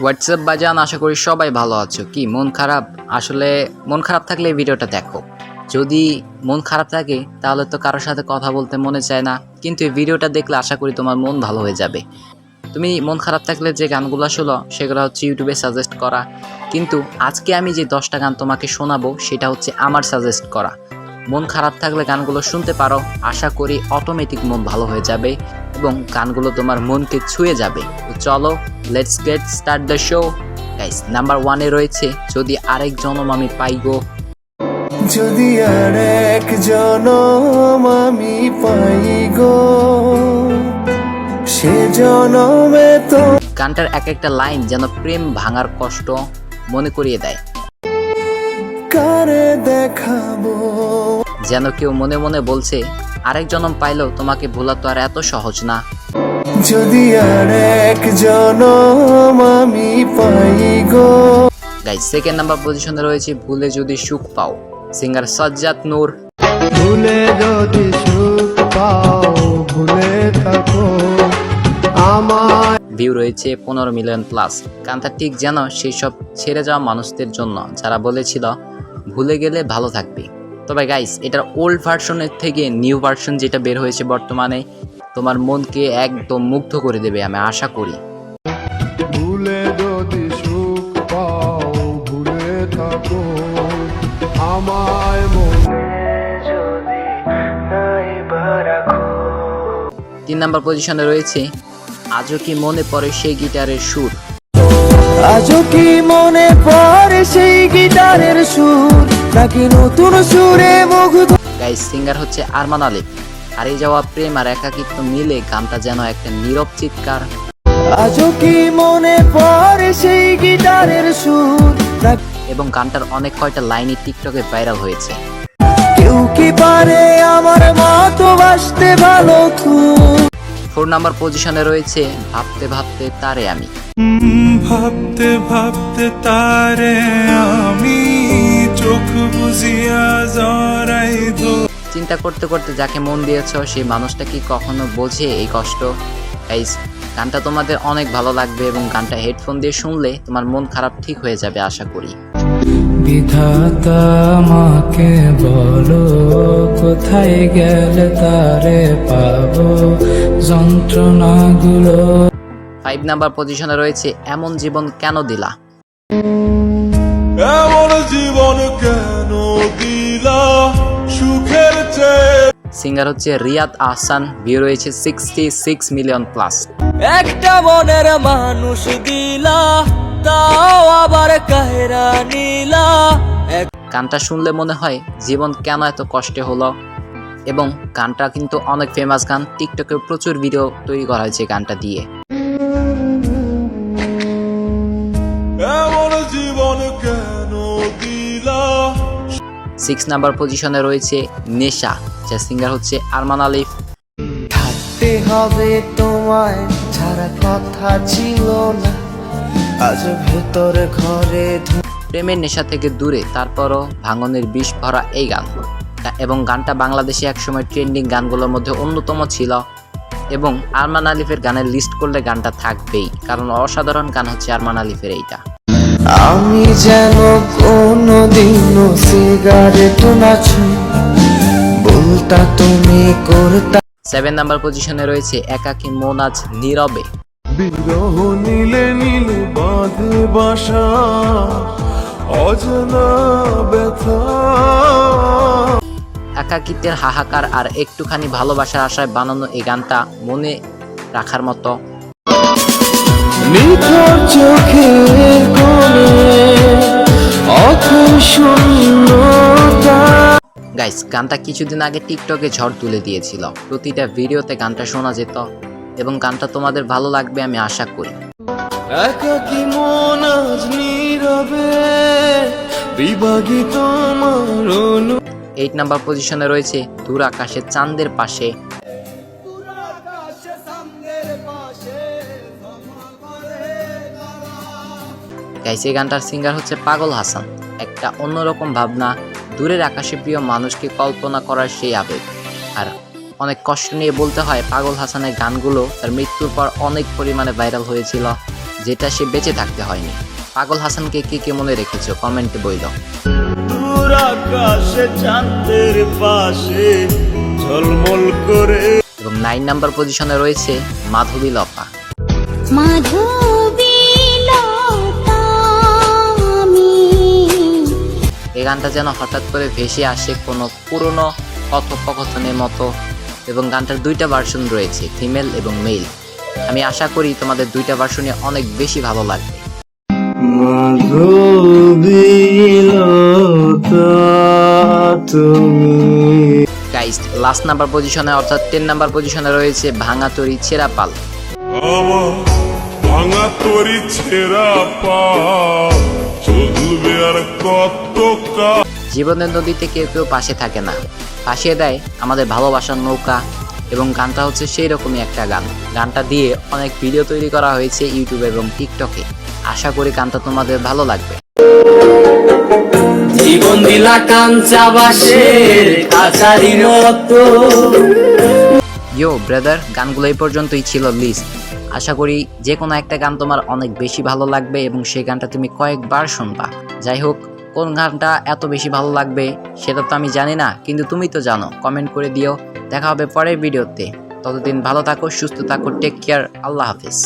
WhatsApp বাজান, আশা করি সবাই ভালো আছো। কি, মন খারাপ? আসলে মন খারাপ থাকলে এই ভিডিওটা দেখো। যদি মন খারাপ থাকে, তাহলে তো কারোর সাথে কথা বলতে মনে চায় না। কিন্তু এই ভিডিওটা দেখলে আশা করি তোমার মন ভালো হয়ে যাবে। তুমি মন খারাপ থাকলে যে গানগুলো শোনো, সেগুলো হচ্ছে ইউটিউবে সাজেস্ট করা। কিন্তু আজকে আমি যে দশটা গান তোমাকে শোনাবো, সেটা হচ্ছে আমার সাজেস্ট করা। মন খারাপ থাকলে গানগুলো শুনতে পারো। আশা করি অটোমেটিক মন ভালো হয়ে যাবে এবং গানগুলো তোমার মনকে ছুঁয়ে যাবে। তো চলো let's get start the show guys number ওয়ানে রয়েছে যদি আরেক জনম আমি পাই গো। যদি আর এক জনম আমি পাই গো সে জনমে তো গানটার এক একটা লাইন যেন প্রেম ভাঙার কষ্ট মনে করিয়ে দেয়। কারে দেখাবো? যেন কেউ মনে মনে বলছে আরেক জনম পাইলেও তোমাকে ভোলা তো আর এত সহজ না। যদি আর এক জনম আমি পাই গো। গাইস সেকেন্ড নাম্বার পজিশনে রয়েছে ভুলে যদি সুখ পাও। সিঙ্গার সজ্জাদ নূর ভুলে যদি সুখ পাও ভুলে থাকো আমার ভিউ রয়েছে পনেরো মিলিয়ন প্লাস গানটা ঠিক যেন সেই সব ছেড়ে যাওয়া মানুষদের জন্য যারা বলেছিল ভুলে গেলে ভালো থাকবে। তবে গাইস এটার ওল্ড ভার্সনের থেকে নিউ ভার্সন যেটা বের হয়েছে বর্তমানে তোমার মনকে একদম মুগ্ধ করে দেবে আমি আশা করি। ভুলে যদি সুখ পাও ভুলে থাকো। আমায় তিন নাম্বার পজিশনে রয়েছে আজও কি মনে পড়ে সেই গিটারের সুর? আজও কি মনে পড়ে সেই গিটারের সুর? নাকি নতুন সুরে মুগ্ধ গাইস সিঙ্গার হচ্ছে আরমান আলিফ হারিয়ে যাওয়া প্রেম আর একাকিত্ব মিলে গানটা যেন একটা নীরব চিৎকার। আজও কি মনে পড়ে সেই গিটারের সুর? এবং গানটার অনেক কয়টা লাইনই টিকটকে ভাইরাল হয়েছে। কেউ কি পারে আমার মতো বাসতে ভালো খুব ফোর নাম্বার পজিশনে রয়েছে ভাবতে ভাবতে তারে আমি। ভাবতে ভাবতে তারে আমি। চোখ বুঝিয়া জড়াই চিন্তা করতে করতে যাকে মন দিয়েছ সেই মানুষটা কি কখনো বোঝে এই কষ্ট? গানটা তোমাদের অনেক ভালো লাগবে এবং গানটা হেডফোন দিয়ে শুনলে তোমার মন খারাপ ঠিক হয়ে যাবে আশা করি। বিধাতা আমাকে বলো কোথায় গেলে তারে পাবো যন্ত্রণাগুলো? ফাইভ নাম্বার পজিশনে রয়েছে এমন জীবন কেন দিলা? এমন জীবন কেন দিলা? সুখের চেয়ে সিঙ্গার হচ্ছে রিয়াদ আহসান ভিউ রয়েছে সিক্সটি সিক্স মিলিয়ন প্লাস একটা মনের মানুষ দিলা তাও আবার কাহেরা নিলা। গানটা শুনলে মনে হয় জীবন কেন এত কষ্টে হলো? এবং গানটা কিন্তু অনেক ফেমাস গান টিকটকে প্রচুর ভিডিও তৈরি করা হয়েছে গানটা দিয়ে। সিক্স নাম্বার পজিশনে রয়েছে নেশা যা সিঙ্গার হচ্ছে আরমান আলিফ। থাকতে হবে তোমায় ছাড়া কথা ছিল না। আজ ভেতর ঘরে প্রেমের নেশা থেকে দূরে তারপরও ভাঙনের বিষ ভরা এই গান। এবং গানটা বাংলাদেশে একসময় ট্রেন্ডিং গানগুলোর মধ্যে অন্যতম ছিল। এবং আরমান আলিফের গানের লিস্ট করলে গানটা থাকবেই কারণ অসাধারণ গান হচ্ছে আরমান আলিফের এইটা। আমি যেন কোনোদিনও সিগারেট না ছুঁ বলতা তুমি করতা সেভেন নাম্বার পজিশনে রয়েছে একাকী মন আজ নীরবে। বিরহ নীলে নীলে বাঁধে বাসা অজানা ব্যথা। একাকিত্বের হাহাকার আর একটুখানি ভালোবাসার আশায় বানানো এই গানটা মনে রাখার মতো। নিথর চোখের গাইস গানটা কিছুদিন আগে টিকটকে ঝড় তুলে দিয়েছিল। প্রতিটা ভিডিওতে গানটা শোনা যেত। এবং গানটা তোমাদের ভালো লাগবে আমি আশা করি। একাকি মন আজ নীরবে এইট নাম্বার পজিশনে রয়েছে দূর আকাশে চাঁদের পাশে। গাইস এই গানটার সিঙ্গার হচ্ছে পাগল হাসান। একটা অন্যরকম ভাবনা দূরের আকাশে প্রিয় মানুষকে কল্পনা করার সেই আবেগ। আর অনেক কষ্ট নিয়ে বলতে হয় পাগল হাসানের গানগুলো তার মৃত্যুর পর অনেক পরিমাণে ভাইরাল হয়েছিল যেটা সে বেঁচে থাকতে হয়নি। পাগল হাসানকে কে কে মনে রেখেছ? কমেন্টে বইল। দূর আকাশে চাঁদের পাশে ঝলমল করে এবং নাইন নাম্বার পজিশনে রয়েছে মাধবী লতা। গানটা যেন হঠাৎ করে ভেসে আসে কোনো পুরনো কথোপকথনের মতো। এবং গানটার দুইটা ভার্সন রয়েছে ফিমেল এবং মেল আমি আশা করি তোমাদের দুইটা ভার্সনে অনেক বেশি ভালো লাগবে। গাইস লাস্ট নাম্বার পজিশনে অর্থাৎ টেন নাম্বার পজিশনে রয়েছে ভাঙা তরি ছেঁড়া পাল। ভাঙা তরি ছেঁড়া পা চলবে আর কত জীবনের নদীতে কেউ কেউ পাশে থাকে না। ভাসিয়ে দেয় আমাদের ভালোবাসার নৌকা এবং গানটা হচ্ছে সেই রকমই একটা গান। গানটা দিয়ে অনেক ভিডিও তৈরি করা হয়েছে ইউটিউবে এবং টিকটকে আশা করি গানটা তোমাদের ভালো লাগবে। জীবন দিলা কাঞ্চা বাসের কাছারির মতো ইয়ো ব্রাদার গানগুলো এই পর্যন্তই ছিল লিস্ট আশা করি যে কোনো একটা গান তোমার অনেক বেশি ভালো লাগবে এবং সেই গানটা তুমি কয়েকবার শুনবা। যাই হোক, কোন গানটা এত বেশি ভালো লাগবে সেটা তো আমি জানি না, কিন্তু তুমি তো জানো কমেন্ট করে দিও। দেখা হবে পরের ভিডিওতে। ততদিন ভালো থাকো, সুস্থ থাকো টেক কেয়ার আল্লাহ হাফিজ।